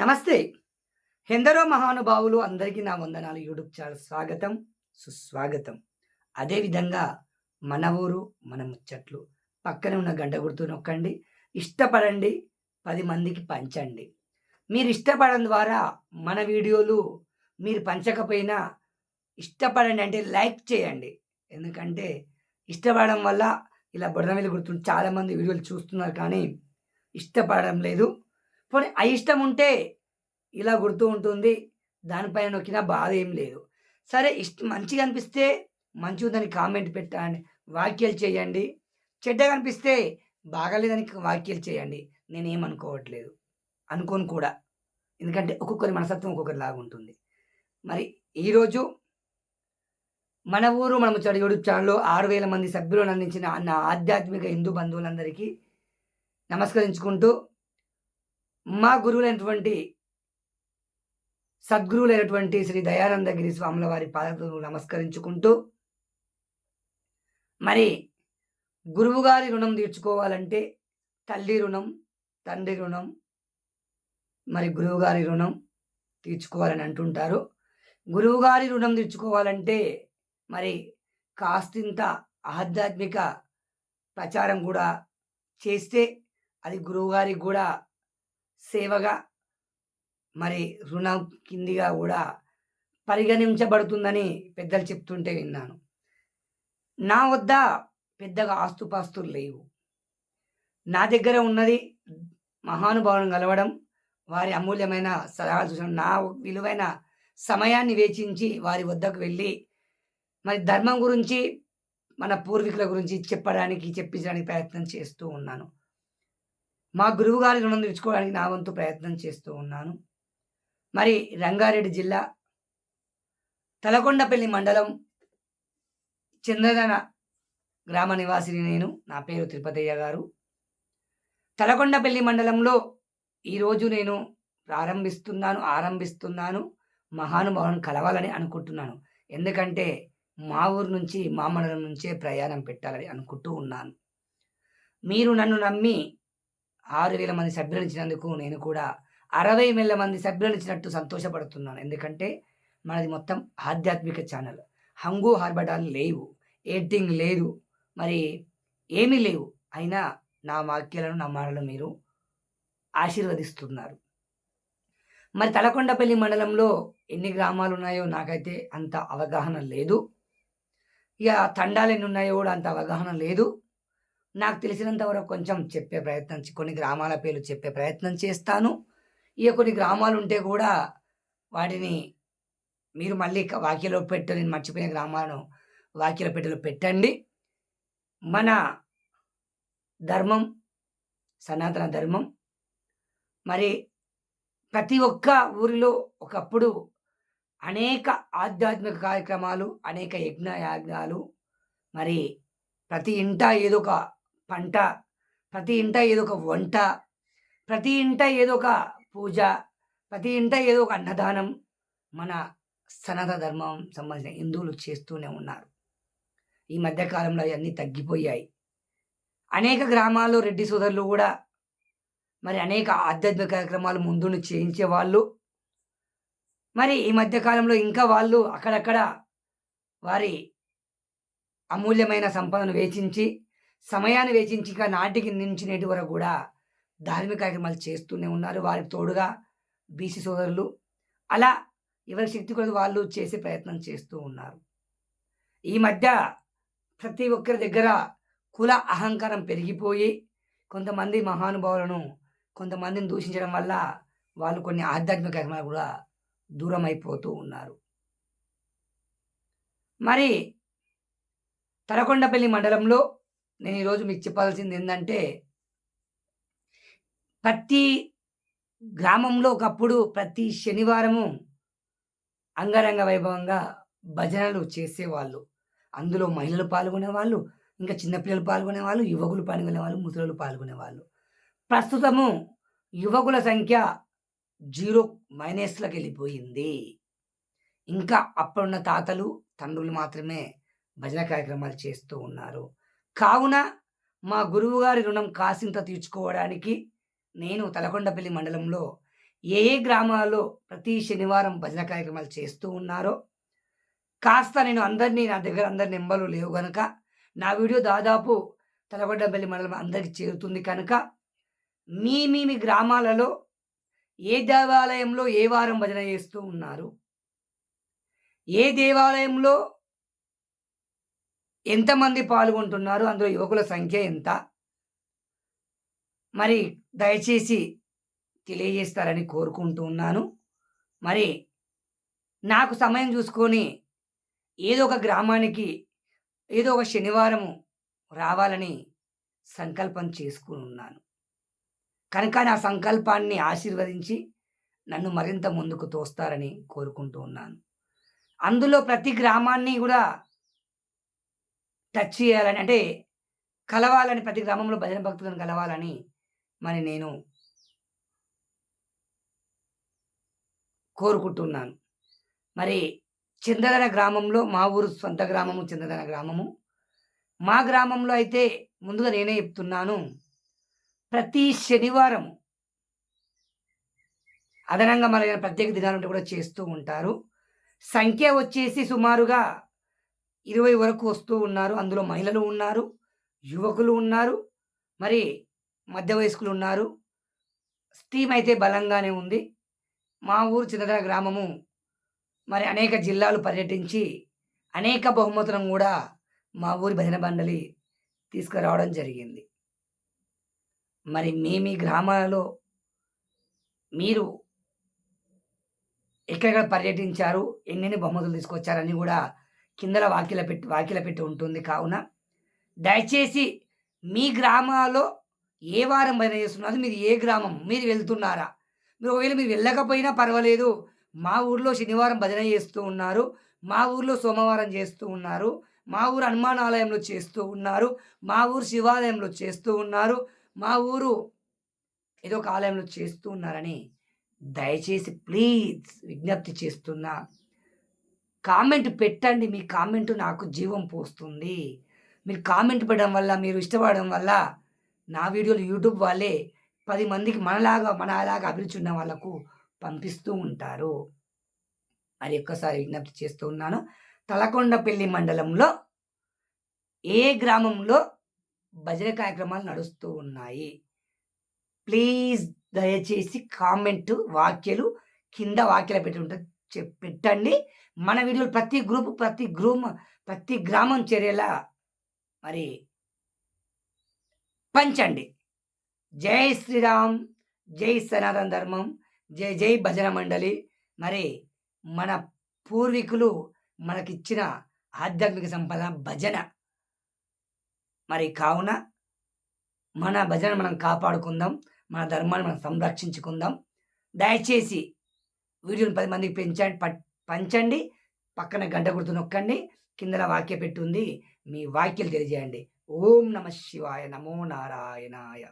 నమస్తే. ఎందరో మహానుభావులు అందరికీ నా వందనాలు. యూట్యూబ్ ఛానల్ స్వాగతం సుస్వాగతం. అదేవిధంగా మన ఊరు మన ముచ్చట్లు. పక్కనే ఉన్న గంట గుర్తు నొక్కండి. ఇష్టపడండి పది మందికి పంచండి. మీరు ఇష్టపడడం ద్వారా మన వీడియోలు మీరు పంచకపోయినా ఇష్టపడండి అంటే లైక్ చేయండి. ఎందుకంటే ఇష్టపడడం వల్ల ఇలా బుడదమిల్లి గుర్తు చాలామంది వీడియోలు చూస్తున్నారు కానీ ఇష్టపడడం లేదు. పోనీ అయిష్టం ఉంటే ఇలా గుర్తు ఉంటుంది దానిపైన నొక్కినా బాధ ఏం లేదు. సరే ఇష్ట మంచిగా అనిపిస్తే మంచిగా ఉందని కామెంట్ పెట్టండి వాక్యాలు చేయండి. చెడ్డగా అనిపిస్తే బాగాలేదని వాక్యాలు చేయండి. నేనేమనుకోవట్లేదు అనుకోను కూడా. ఎందుకంటే ఒక్కొక్కరి మనసత్వం ఒక్కొక్కరి ఉంటుంది. మరి ఈరోజు మన ఊరు మన ముచ్చడి యూట్యూబ్ ఛానల్లో ఆరు వేల మంది సభ్యులను అందించిన నా ఆధ్యాత్మిక హిందూ బంధువులందరికీ నమస్కరించుకుంటూ మా గురువులైనటువంటి సద్గురువులైనటువంటి శ్రీ దయానందగిరి స్వాముల వారి పాదములు నమస్కరించుకుంటూ మరి గురువుగారి రుణం తీర్చుకోవాలంటే తల్లి రుణం తండ్రి రుణం మరి గురువుగారి రుణం తీర్చుకోవాలని అంటుంటారు. గురువుగారి రుణం తీర్చుకోవాలంటే మరి కాస్తింత ఆధ్యాత్మిక ప్రచారం కూడా చేస్తే అది గురువుగారికి కూడా సేవగా మరి రుణం కిందిగా కూడా పరిగణించబడుతుందని పెద్దలు చెప్తుంటే విన్నాను. నా వద్ద పెద్దగా ఆస్తుపాస్తులు లేవు. నా దగ్గర ఉన్నది మహానుభావులను కలవడం వారి అమూల్యమైన సలహా సూచన నా విలువైన సమయాన్ని వేచించి వారి వద్దకు వెళ్ళి మరి ధర్మం గురించి మన పూర్వీకుల గురించి చెప్పడానికి చెప్పించడానికి ప్రయత్నం చేస్తూ ఉన్నాను. మా గురువు గారి రుణం తీర్చుకోవడానికి నా వంతు ప్రయత్నం చేస్తూ ఉన్నాను. మరి రంగారెడ్డి జిల్లా తలకొండపల్లి మండలం చంద్రదన గ్రామ నివాసిని నేను. నా పేరు తిరుపతయ్య గారు. తలకొండపల్లి మండలంలో ఈరోజు నేను ప్రారంభిస్తున్నాను ఆరంభిస్తున్నాను మహానుభావులను కలవాలని అనుకుంటున్నాను. ఎందుకంటే మా ఊరు నుంచి మా మండలం నుంచే ప్రయాణం పెట్టాలని అనుకుంటూ ఉన్నాను. మీరు నన్ను నమ్మి ఆరు వేల మంది సభ్యులు ఇచ్చినందుకు నేను కూడా అరవై వేల మంది సభ్యులు ఇచ్చినట్టు సంతోషపడుతున్నాను. ఎందుకంటే మనది మొత్తం ఆధ్యాత్మిక ఛానల్. హంగు హార్బడాలు లేవు. ఎడిటింగ్ లేదు. మరి ఏమీ లేవు. అయినా నా వాక్యాలను నా మాటలను మీరు ఆశీర్వదిస్తున్నారు. మరి తలకొండపల్లి మండలంలో ఎన్ని గ్రామాలు ఉన్నాయో నాకైతే అంత అవగాహన లేదు. ఇక తండాలు ఎన్ని ఉన్నాయో కూడా అంత అవగాహన లేదు. నాకు తెలిసినంత వరకు కొంచెం చెప్పే ప్రయత్నం కొన్ని గ్రామాల పేర్లు చెప్పే ప్రయత్నం చేస్తాను. ఇక కొన్ని గ్రామాలు ఉంటే కూడా వాటిని మీరు మళ్ళీ వాక్యలో పెట్ట నేను మర్చిపోయిన గ్రామాలను వాక్యల పెట్టెలో పెట్టండి. మన ధర్మం సనాతన ధర్మం. మరి ప్రతి ఒక్క ఊరిలో ఒకప్పుడు అనేక ఆధ్యాత్మిక కార్యక్రమాలు అనేక యజ్ఞ యాజ్ఞాలు మరి ప్రతి ఇంట ఏదో ఒక పంట. ప్రతి ఇంట ఏదో ఒక వంట. ప్రతి ఇంట ఏదో ఒక పూజ. ప్రతి ఇంట ఏదో ఒక అన్నదానం. మన సనాతన ధర్మం సంబంధించిన హిందువులు చేస్తూనే ఉన్నారు. ఈ మధ్యకాలంలో అవన్నీ తగ్గిపోయాయి. అనేక గ్రామాల్లో రెడ్డి సోదరులు కూడా మరి అనేక ఆధ్యాత్మిక కార్యక్రమాలు ముందును చేయించే వాళ్ళు. మరి ఈ మధ్యకాలంలో ఇంకా వాళ్ళు అక్కడక్కడ వారి అమూల్యమైన సంపదను వేచించి సమయాన్ని వేచించి ఇంకా నాటికి నుంచి నేటి వరకు కూడా ధార్మిక కార్యక్రమాలు చేస్తూనే ఉన్నారు. వారికి తోడుగా బీసీ సోదరులు అలా ఎవరి శక్తి కొలది వాళ్ళు చేసే ప్రయత్నం చేస్తూ ఉన్నారు. ఈ మధ్య ప్రతి ఒక్కరి దగ్గర కుల అహంకారం పెరిగిపోయి కొంతమంది మహానుభావులను కొంతమందిని దూషించడం వల్ల వాళ్ళు కొన్ని ఆధ్యాత్మిక కార్యక్రమాలు కూడా దూరం అయిపోతూ ఉన్నారు. మరి తలకొండపల్లి మండలంలో నేను ఈరోజు మీకు చెప్పాల్సింది ఏంటంటే ప్రతి గ్రామంలో ఒకప్పుడు ప్రతి శనివారము అంగరంగ వైభవంగా భజనలు చేసేవాళ్ళు. అందులో మహిళలు పాల్గొనేవాళ్ళు ఇంకా చిన్నపిల్లలు పాల్గొనేవాళ్ళు యువకులు పాల్గొనేవాళ్ళు ముసలు పాల్గొనేవాళ్ళు. ప్రస్తుతము యువకుల సంఖ్య జీరో మైనస్లోకి వెళ్ళిపోయింది. ఇంకా అప్పుడున్న తాతలు తండ్రులు మాత్రమే భజన కార్యక్రమాలు చేస్తూ ఉన్నారు. కావున మా గురువుగారి రుణం కాసింత తీర్చుకోవడానికి నేను తలకొండపల్లి మండలంలో ఏ ఏ గ్రామాల్లో ప్రతి శనివారం భజన కార్యక్రమాలు చేస్తూ ఉన్నారో కాస్త నేను అందరినీ నా దగ్గర అందరి నెంబర్లు లేవు కనుక నా వీడియో దాదాపు తలగొండపల్లి మండలం అందరికి చేరుతుంది కనుక మీ మీ మీ గ్రామాలలో ఏ దేవాలయంలో ఏ వారం భజన చేస్తూ ఉన్నారు? ఏ దేవాలయంలో ఎంతమంది పాల్గొంటున్నారు? అందులో యువకుల సంఖ్య ఎంత? మరి దయచేసి తెలియజేస్తారని కోరుకుంటూ ఉన్నాను. మరి నాకు సమయం చూసుకొని ఏదో ఒక గ్రామానికి ఏదో ఒక శనివారం రావాలని సంకల్పం చేసుకుని ఉన్నాను. కనుక నా సంకల్పాన్ని ఆశీర్వదించి నన్ను మరింత ముందుకు తోస్తారని కోరుకుంటూ ఉన్నాను. అందులో ప్రతి గ్రామాన్ని కూడా టచ్ చేయాలని అంటే కలవాలని ప్రతి గ్రామంలో భజన భక్తులను కలవాలని మరి నేను కోరుకుంటున్నాను. మరి చందదన గ్రామంలో మా ఊరు సొంత గ్రామము చందదన గ్రామము. మా గ్రామంలో అయితే ముందుగా నేనే చెప్తున్నాను ప్రతి శనివారం అదనంగా మన ప్రత్యేక దినాలు కూడా చేస్తూ ఉంటారు. సంఖ్య వచ్చేసి సుమారుగా ఇరవై వరకు వస్తూ ఉన్నారు. అందులో మహిళలు ఉన్నారు యువకులు ఉన్నారు మరి మధ్య వయస్కులు ఉన్నారు. స్టీమ్ అయితే బలంగానే ఉంది. మా ఊరు చిన్నదన గ్రామము. మరి అనేక జిల్లాలు పర్యటించి అనేక బహుమతులను కూడా మా ఊరి భజన బండలి తీసుకురావడం జరిగింది. మరి మీ మీ గ్రామాలలో మీరు ఎక్కడెక్కడ పర్యటించారు? ఎన్నెన్ని బహుమతులు తీసుకొచ్చారని కూడా కిందల వాకిల పెట్టి వాకిల పెట్టి ఉంటుంది. కావున దయచేసి మీ గ్రామాల్లో ఏ వారం భజన చేస్తున్నారు? మీరు ఏ గ్రామం? మీరు వెళ్తున్నారా? మీరు ఒకవేళ మీరు వెళ్ళకపోయినా పర్వాలేదు. మా ఊర్లో శనివారం భజన చేస్తూ ఉన్నారు. మా ఊర్లో సోమవారం చేస్తూ ఉన్నారు. మా ఊరు హనుమాన్ ఆలయంలో చేస్తూ ఉన్నారు. మా ఊరు శివాలయంలో చేస్తూ ఉన్నారు. మా ఊరు ఏదో ఒక ఆలయంలో చేస్తూ ఉన్నారని దయచేసి ప్లీజ్ విజ్ఞప్తి చేస్తున్నా. కామెంట్ పెట్టండి మీ కామెంట్ నాకు జీవం పోస్తుంది. మీరు కామెంట్ పెట్టడం వల్ల మీరు ఇష్టపడడం వల్ల నా వీడియోలు యూట్యూబ్ వాళ్ళే పది మందికి మనలాగా మనలాగా అభిరుచి ఉన్న వాళ్ళకు పంపిస్తూ ఉంటారు. మరి ఒక్కసారి విజ్ఞప్తి చేస్తూ ఉన్నాను. తలకొండపల్లి మండలంలో ఏ గ్రామంలో భజన కార్యక్రమాలు నడుస్తూ ఉన్నాయి? ప్లీజ్ దయచేసి కామెంట్ వాక్యలు కింద వాక్యలు పెట్టి ఉంటుంది. పెట్టండి మన వీళ్ళు ప్రతి గ్రూప్ ప్రతి గ్రూమ్ ప్రతి గ్రామం చేరేలా మరి పంచండి. జై శ్రీరామ్ జై సనాతన ధర్మం జై జై భజన మండలి. మరి మన పూర్వీకులు మనకిచ్చిన ఆధ్యాత్మిక సంపద భజన. మరి కావున మన భజన మనం కాపాడుకుందాం మన ధర్మాన్ని మనం సంరక్షించుకుందాం. దయచేసి వీడియోని పది మందికి పెంచండి పంచండి. పక్కన గంట గుర్తు నొక్కండి. కిందన వాక్య పెట్టుంది. మీ వాక్యలు తెలియజేయండి. ఓం నమ శివాయ. నమో నారాయణాయ.